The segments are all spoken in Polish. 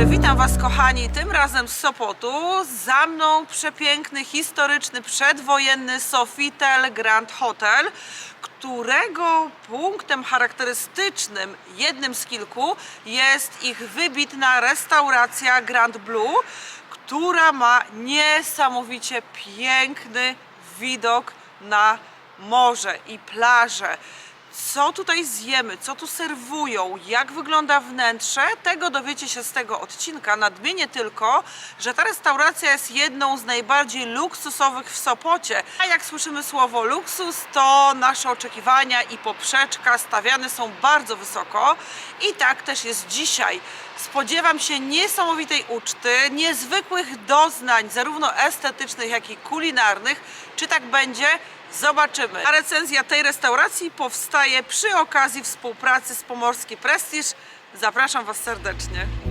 dobry, witam Was kochani, tym razem z Sopotu. Za mną przepiękny, historyczny, przedwojenny Sofitel Grand Hotel, którego punktem charakterystycznym, jednym z kilku, jest ich wybitna restauracja Grand Blue, która ma niesamowicie piękny widok na morze i plaże. Co tutaj zjemy, co tu serwują, jak wygląda wnętrze, tego dowiecie się z tego odcinka. Nadmienię tylko, że ta restauracja jest jedną z najbardziej luksusowych w Sopocie. A jak słyszymy słowo luksus, to nasze oczekiwania i poprzeczka stawiane są bardzo wysoko. I tak też jest dzisiaj. Spodziewam się niesamowitej uczty, niezwykłych doznań, zarówno estetycznych, jak i kulinarnych. Czy tak będzie? Zobaczymy. A recenzja tej restauracji powstaje przy okazji współpracy z Pomorski Prestiż. Zapraszam Was serdecznie.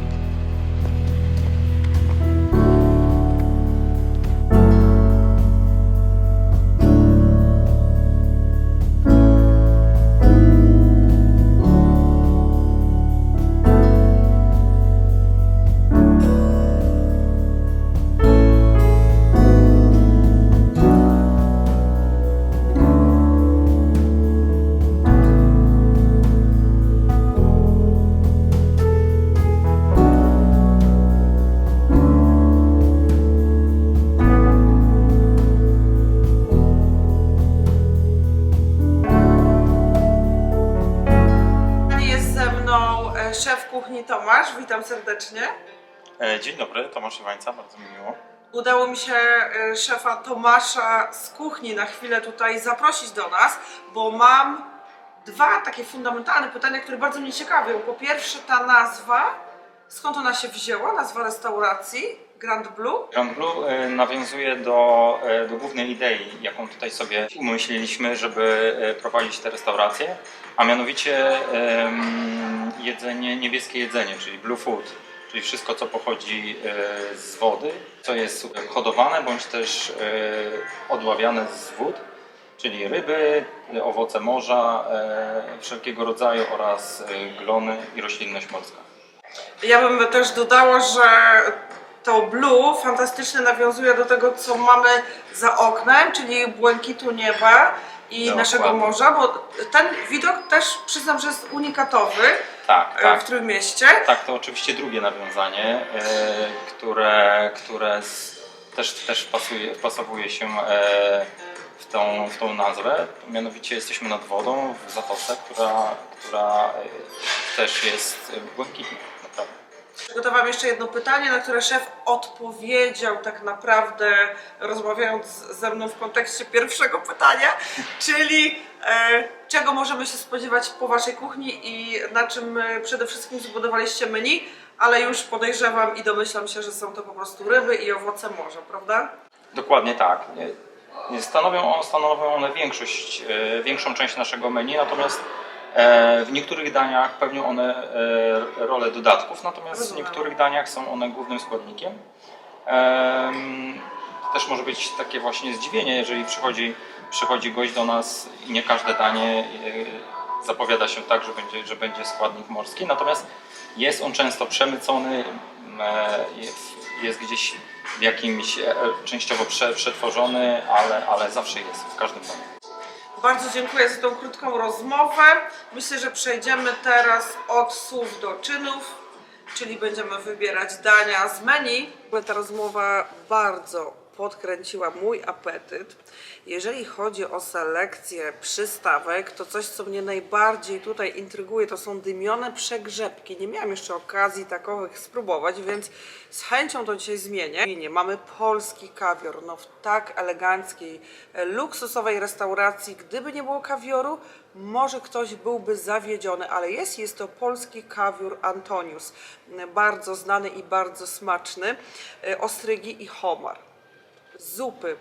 Tomasz. Witam serdecznie. E, Dzień dobry, Tomasz Iwańca, bardzo mi miło. Udało mi się e, szefa Tomasza z kuchni na chwilę tutaj zaprosić do nas, bo mam dwa takie fundamentalne pytania, które bardzo mnie ciekawią. Po pierwsze, ta nazwa, skąd ona się wzięła, nazwa restauracji Grand Blue? Grand Blue e, nawiązuje do, e, do głównej idei, jaką tutaj sobie umyśliliśmy, żeby e, prowadzić tę restaurację, a mianowicie jedzenie, niebieskie jedzenie, czyli blue food, czyli wszystko, co pochodzi z wody, co jest hodowane bądź też odławiane z wód, czyli ryby, owoce morza, wszelkiego rodzaju oraz glony i roślinność morska. Ja bym też dodała, że to blue fantastycznie nawiązuje do tego, co mamy za oknem, czyli błękitu nieba i Dokładnie. naszego morza, bo ten widok też przyznam, że jest unikatowy Tak, e, tak. w Trójmieście. Tak, to oczywiście drugie nawiązanie, e, które, które też, też pasuje, wpasowuje się e, w, tą, w tą nazwę. Mianowicie jesteśmy nad wodą w zatoce, która, która też jest błękitna. Przygotowałam jeszcze jedno pytanie, na które szef odpowiedział tak naprawdę, rozmawiając ze mną w kontekście pierwszego pytania, czyli e, czego możemy się spodziewać po Waszej kuchni i na czym e, przede wszystkim zbudowaliście menu, ale już podejrzewam i domyślam się, że są to po prostu ryby i owoce morza, prawda? Dokładnie tak. Stanowią, stanowią one większość, e, większą część naszego menu, natomiast w niektórych daniach pełnią one e, rolę dodatków, natomiast w niektórych daniach są one głównym składnikiem. Em, To też może być takie właśnie zdziwienie, jeżeli przychodzi, przychodzi gość do nas i nie każde danie e, zapowiada się tak, że będzie, że będzie składnik morski, natomiast jest on często przemycony, e, jest, gdzieś w jakimś e, częściowo prze, przetworzony, ale, ale zawsze jest w każdym domu. Bardzo dziękuję za tą krótką rozmowę. Myślę, że przejdziemy teraz od słów do czynów, czyli będziemy wybierać dania z menu. Ta rozmowa bardzo podkręciła mój apetyt. Jeżeli chodzi o selekcję przystawek, to coś, co mnie najbardziej tutaj intryguje, to są dymione przegrzebki. Nie miałam jeszcze okazji takowych spróbować, więc z chęcią to dzisiaj zmienię. Mamy polski kawior, no w tak eleganckiej, e, luksusowej restauracji. Gdyby nie było kawioru, może ktoś byłby zawiedziony, ale jest, jest to polski kawior Antonius. E, Bardzo znany i bardzo smaczny. E, Ostrygi i homar zupy,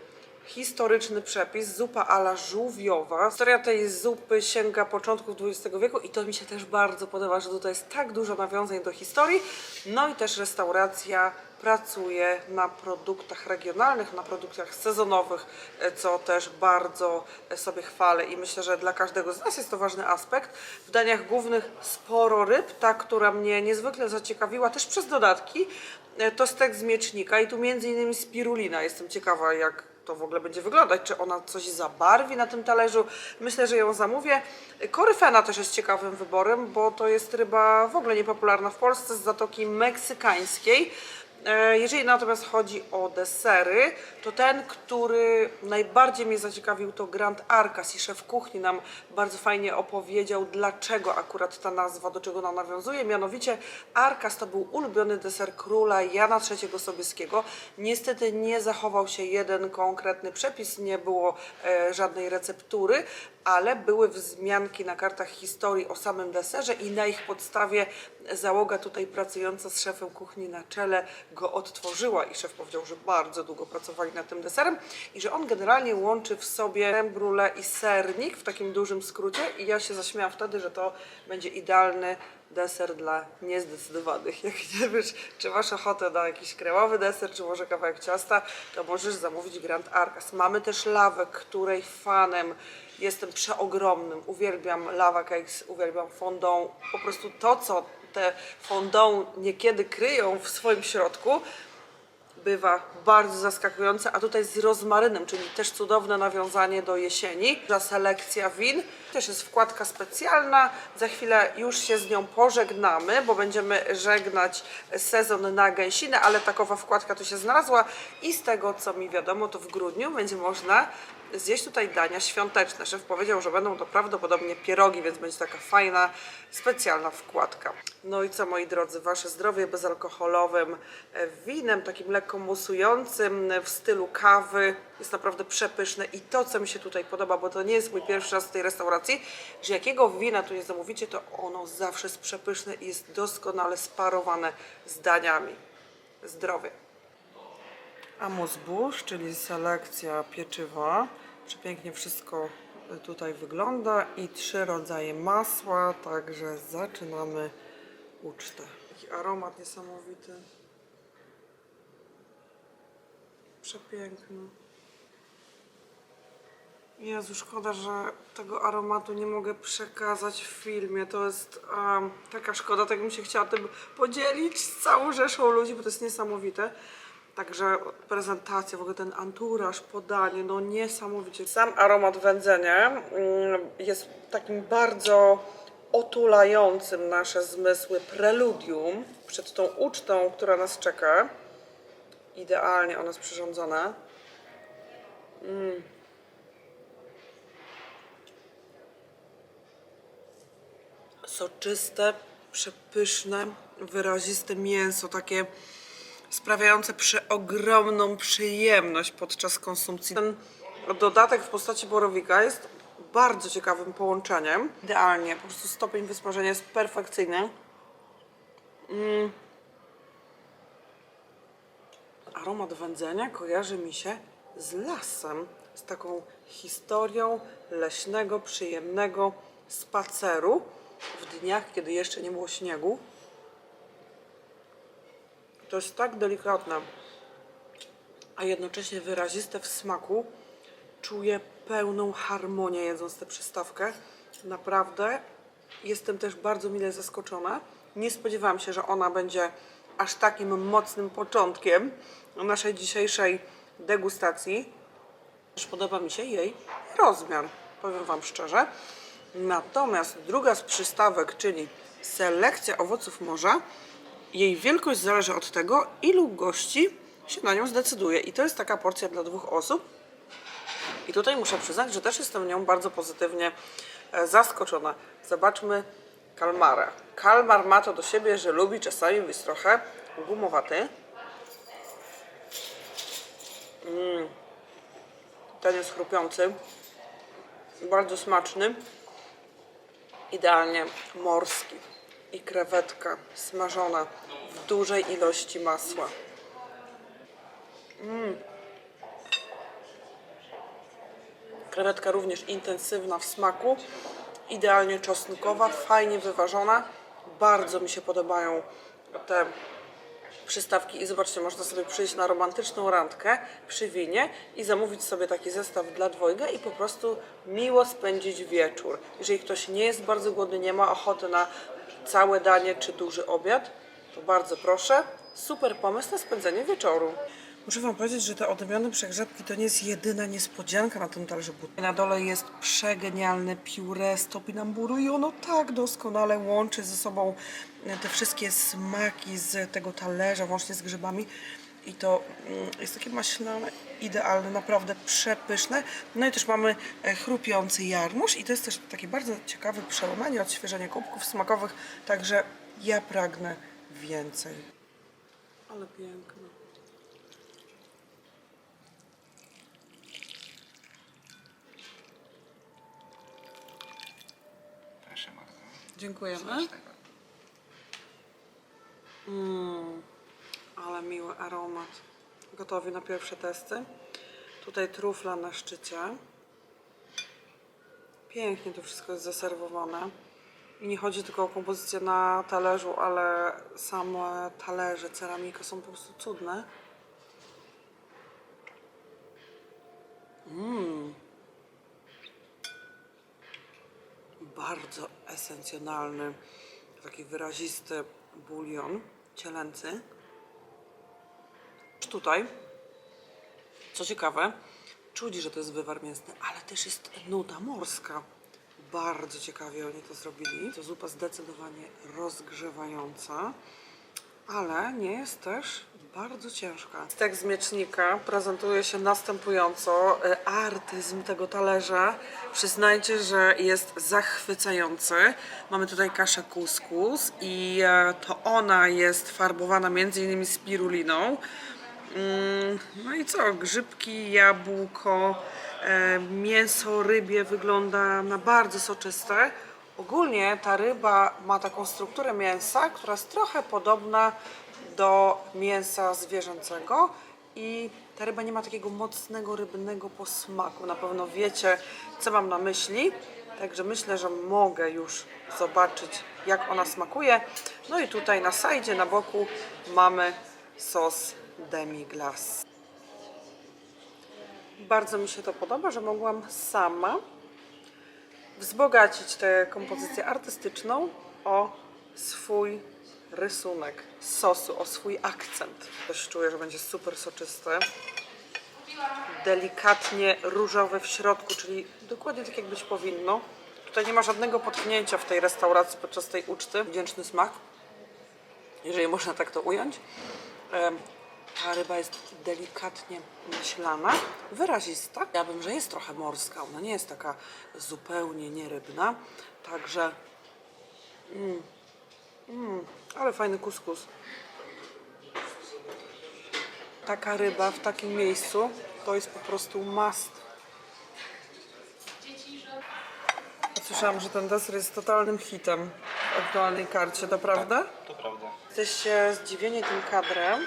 historyczny przepis, zupa ala żółwiowa. Historia tej zupy sięga początków XX wieku i to mi się też bardzo podoba, że tutaj jest tak dużo nawiązań do historii. No i też restauracja pracuje na produktach regionalnych, na produktach sezonowych, co też bardzo sobie chwalę i myślę, że dla każdego z nas jest to ważny aspekt. W daniach głównych sporo ryb, ta, która mnie niezwykle zaciekawiła też przez dodatki, e, to z miecznika i tu między innymi spirulina. Jestem ciekawa jak to w ogóle będzie wyglądać, czy ona coś zabarwi na tym talerzu. Myślę, że ją zamówię. Koryfena też jest ciekawym wyborem, bo to jest ryba w ogóle niepopularna w Polsce z zatoki meksykańskiej. E, Jeżeli natomiast chodzi o desery, to ten, który najbardziej mnie zaciekawił to Grand Arcas i szef kuchni nam bardzo fajnie opowiedział, dlaczego akurat ta nazwa, do czego ona nawiązuje. Mianowicie Arcas to był ulubiony deser króla Jana III Sobieskiego. Niestety nie zachował się jeden konkretny przepis, nie było e, żadnej receptury, ale były wzmianki na kartach historii o samym deserze i na ich podstawie załoga tutaj pracująca z szefem kuchni na czele go odtworzyła i szef powiedział, że bardzo długo pracowali nad tym deserem i że on generalnie łączy w sobie creme i sernik w takim dużym skrócie i ja się zaśmiałam wtedy, że to będzie idealny deser dla niezdecydowanych. Jak nie wiesz, czy masz ochotę na jakiś kremowy deser, czy może kawałek ciasta, to możesz zamówić Grand Arcas. Mamy też lawę, której fanem jestem przeogromnym. Uwielbiam lava cakes, uwielbiam fondant. Po prostu to, co te fondant niekiedy kryją w swoim środku, bywa bardzo zaskakujące, a tutaj z rozmarynem, czyli też cudowne nawiązanie do jesieni. Za selekcja win. Też jest wkładka specjalna. Za chwilę już się z nią pożegnamy, bo będziemy żegnać sezon na gęsinę, ale takowa wkładka tu się znalazła i z tego co mi wiadomo, to w grudniu będzie można zjeść tutaj dania świąteczne. Szef powiedział, że będą to prawdopodobnie pierogi, więc będzie taka fajna, specjalna wkładka. No i co moi drodzy, wasze zdrowie bezalkoholowym e, winem, takim lekko musującym w stylu kawy jest naprawdę przepyszne i to co mi się tutaj podoba, bo to nie jest mój pierwszy raz w tej restauracji, że jakiego wina tu nie zamówicie, to ono zawsze jest przepyszne i jest doskonale sparowane z daniami. Zdrowie. Amuse czyli selekcja pieczywa. Przepięknie wszystko tutaj wygląda i trzy rodzaje masła, także zaczynamy ucztę. Aromat niesamowity. Przepiękny. Jezu, szkoda, że tego aromatu nie mogę przekazać w filmie. To jest em, taka szkoda, tak bym się chciała tym podzielić z całą rzeszą ludzi, bo to jest niesamowite. Także prezentacja, w ogóle ten anturaż, podanie, no niesamowicie. Sam aromat wędzenia mm, jest takim bardzo otulającym nasze zmysły preludium przed tą ucztą, która nas czeka. Idealnie ona jest przyrządzona. soczyste, przepyszne, wyraziste mięso, takie sprawiające przeogromną przyjemność podczas konsumpcji. Ten dodatek w postaci borowika jest bardzo ciekawym połączeniem. Idealnie, po prostu stopień wysmażenia jest perfekcyjny. Mm. Aromat wędzenia kojarzy mi się z lasem, z taką historią leśnego, przyjemnego spaceru w dniach, kiedy jeszcze nie było śniegu. To jest tak delikatne, a jednocześnie wyraziste w smaku. Czuję pełną harmonię jedząc tę przystawkę. Naprawdę jestem też bardzo mile zaskoczona. Nie spodziewałam się, że ona będzie aż takim mocnym początkiem naszej dzisiejszej degustacji. Też podoba mi się jej rozmiar, powiem Wam szczerze. Natomiast druga z przystawek, czyli selekcja owoców morza, jej wielkość zależy od tego, ilu gości się na nią zdecyduje. I to jest taka porcja dla dwóch osób. I tutaj muszę przyznać, że też jestem nią bardzo pozytywnie e, zaskoczona. Zobaczmy kalmara. Kalmar ma to do siebie, że lubi czasami być trochę gumowaty. Mm. Ten jest chrupiący. Bardzo smaczny. Idealnie morski. I krewetka smażona w dużej ilości masła. Krewetka również intensywna w smaku, idealnie czosnkowa, fajnie wyważona. Bardzo mi się podobają te przystawki i zobaczcie, można sobie przyjść na romantyczną randkę przy winie i zamówić sobie taki zestaw dla dwojga i po prostu miło spędzić wieczór. Jeżeli ktoś nie jest bardzo głodny, nie ma ochoty na całe danie czy duży obiad, to bardzo proszę. Super pomysł na spędzenie wieczoru. Muszę Wam powiedzieć, że te odmienne przegrzebki to nie jest jedyna niespodzianka na tym talerzu. Na dole jest przegenialne pióre z topinamburu i ono tak doskonale łączy ze sobą te wszystkie smaki z tego talerza, łącznie z grzybami. I to mm, jest takie maślane, idealne, naprawdę przepyszne. No i też mamy e, chrupiący jarmuż i to jest też takie bardzo ciekawe przełamanie, odświeżenie kubków smakowych, także ja pragnę więcej. Ale piękne. Proszę bardzo. Dziękujemy. Mm, ale miły aromat. Gotowi na pierwsze testy. Tutaj trufla na szczycie. Pięknie to wszystko jest zaserwowane. I nie chodzi tylko o kompozycję na talerzu, ale same talerze, ceramika są po prostu cudne. bardzo esencjonalny, taki wyrazisty bulion cielęcy. Tutaj, co ciekawe, czuć, że to jest wywar mięsny, ale też jest nuta morska. Bardzo ciekawie oni to zrobili. To zupa zdecydowanie rozgrzewająca, ale nie jest też bardzo ciężka. Stek z miecznika prezentuje się następująco. Artyzm tego talerza, przyznajcie, że jest zachwycający. Mamy tutaj kaszę kuskus i e, to ona jest farbowana między innymi spiruliną. Mm, No i co? Grzybki, jabłko, e, mięso rybie wygląda na bardzo soczyste. Ogólnie ta ryba ma taką strukturę mięsa, która jest trochę podobna do mięsa zwierzęcego i ta ryba nie ma takiego mocnego rybnego posmaku. Na pewno wiecie, co mam na myśli. Także myślę, że mogę już zobaczyć, jak ona smakuje. No i tutaj na sajdzie, na boku mamy sos demi-glace. Bardzo mi się to podoba, że mogłam sama wzbogacić tę kompozycję artystyczną o swój rysunek sosu, o swój akcent. Też czuję, że będzie super soczyste. Delikatnie różowe w środku, czyli dokładnie tak jak być powinno. Tutaj nie ma żadnego potknięcia w tej restauracji podczas tej uczty. Wdzięczny smak, jeżeli można tak to ująć. Ta ryba jest delikatnie maślana, wyrazista. Ja bym, że jest trochę morska, ona nie jest taka zupełnie nierybna. Także, mm, mm, ale fajny kuskus. Taka ryba w takim miejscu to jest po prostu must. Słyszałam, że ten deser jest totalnym hitem w aktualnej karcie, to prawda? To prawda. Jesteście zdziwieni tym kadrem,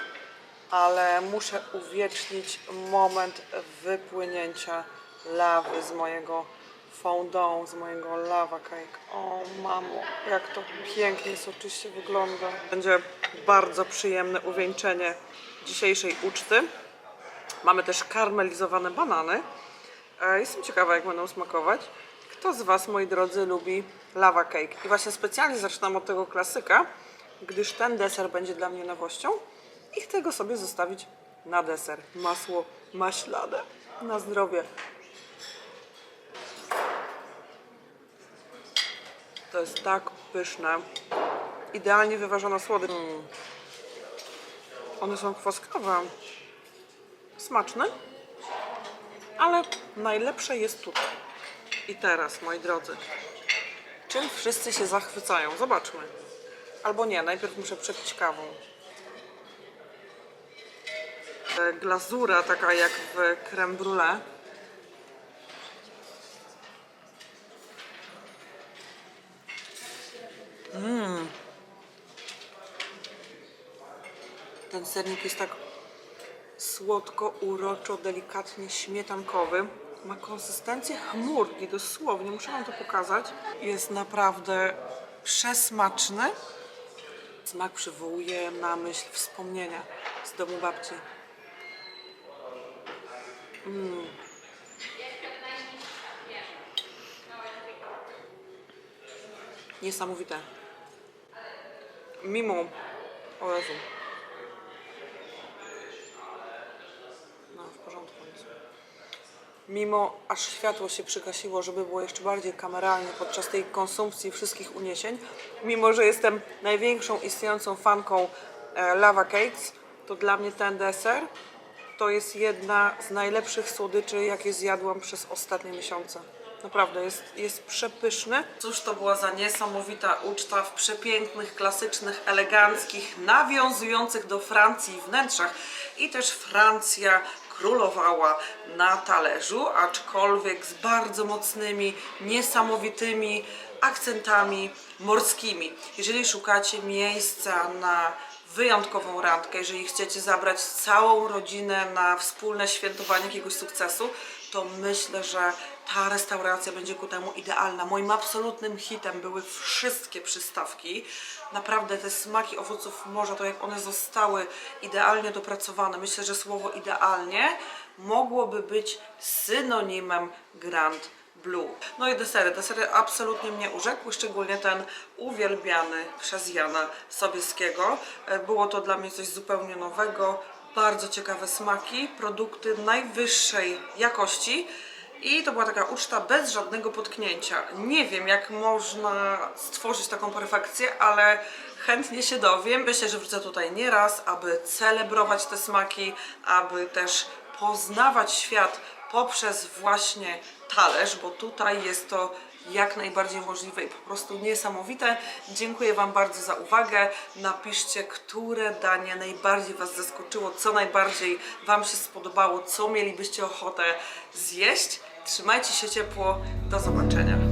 ale muszę uwiecznić moment wypłynięcia lawy z mojego fondant, z mojego lava cake. O mamo, jak to pięknie, soczyście wygląda. Będzie bardzo przyjemne uwieńczenie dzisiejszej uczty. Mamy też karmelizowane banany. E, Jestem ciekawa, jak będą smakować. Kto z Was, moi drodzy, lubi lava cake? I właśnie specjalnie zaczynam od tego klasyka, gdyż ten deser będzie dla mnie nowością i chcę go sobie zostawić na deser. Masło maślane. Na zdrowie. To jest tak pyszne. Idealnie wyważona słodycz. Mm. One są kwaskowe. Smaczne. Ale najlepsze jest tutaj. I teraz, moi drodzy. Czym wszyscy się zachwycają? Zobaczmy. Albo nie, najpierw muszę przepić kawą. E, Glazura taka jak w creme brulee. Ten sernik jest tak słodko, uroczo, delikatnie śmietankowy. Ma konsystencję chmurki, dosłownie, muszę Wam to pokazać. Jest naprawdę przesmaczny. Smak przywołuje na myśl wspomnienia z domu babci. Niesamowite. Mimo... O Jezu. No, w porządku. Mimo aż światło się przygasiło, żeby było jeszcze bardziej kameralnie podczas tej konsumpcji wszystkich uniesień, mimo że jestem największą istniejącą fanką e, Lava Cakes, to dla mnie ten deser to jest jedna z najlepszych słodyczy, jakie zjadłam przez ostatnie miesiące. Naprawdę, jest, jest przepyszny. Cóż to była za niesamowita uczta w przepięknych, klasycznych, eleganckich, nawiązujących do Francji wnętrzach. I też Francja królowała na talerzu, aczkolwiek z bardzo mocnymi, niesamowitymi akcentami morskimi. Jeżeli szukacie miejsca na wyjątkową randkę, jeżeli chcecie zabrać całą rodzinę na wspólne świętowanie jakiegoś sukcesu, to myślę, że ta restauracja będzie ku temu idealna. Moim absolutnym hitem były wszystkie przystawki. Naprawdę te smaki owoców morza, to jak one zostały idealnie dopracowane, myślę, że słowo idealnie mogłoby być synonimem Grand Blue. No i desery. Desery absolutnie mnie urzekły, szczególnie ten uwielbiany przez Jana Sobieskiego. E, Było to dla mnie coś zupełnie nowego, bardzo ciekawe smaki, produkty najwyższej jakości. I to była taka uczta bez żadnego potknięcia. Nie wiem, jak można stworzyć taką perfekcję, ale chętnie się dowiem. Myślę, że wrócę tutaj nieraz, aby celebrować te smaki, aby też poznawać świat poprzez właśnie talerz, bo tutaj jest to jak najbardziej możliwe i po prostu niesamowite. Dziękuję Wam bardzo za uwagę. Napiszcie, które danie najbardziej Was zaskoczyło, co najbardziej Wam się spodobało, co mielibyście ochotę zjeść. Trzymajcie się ciepło. Do zobaczenia.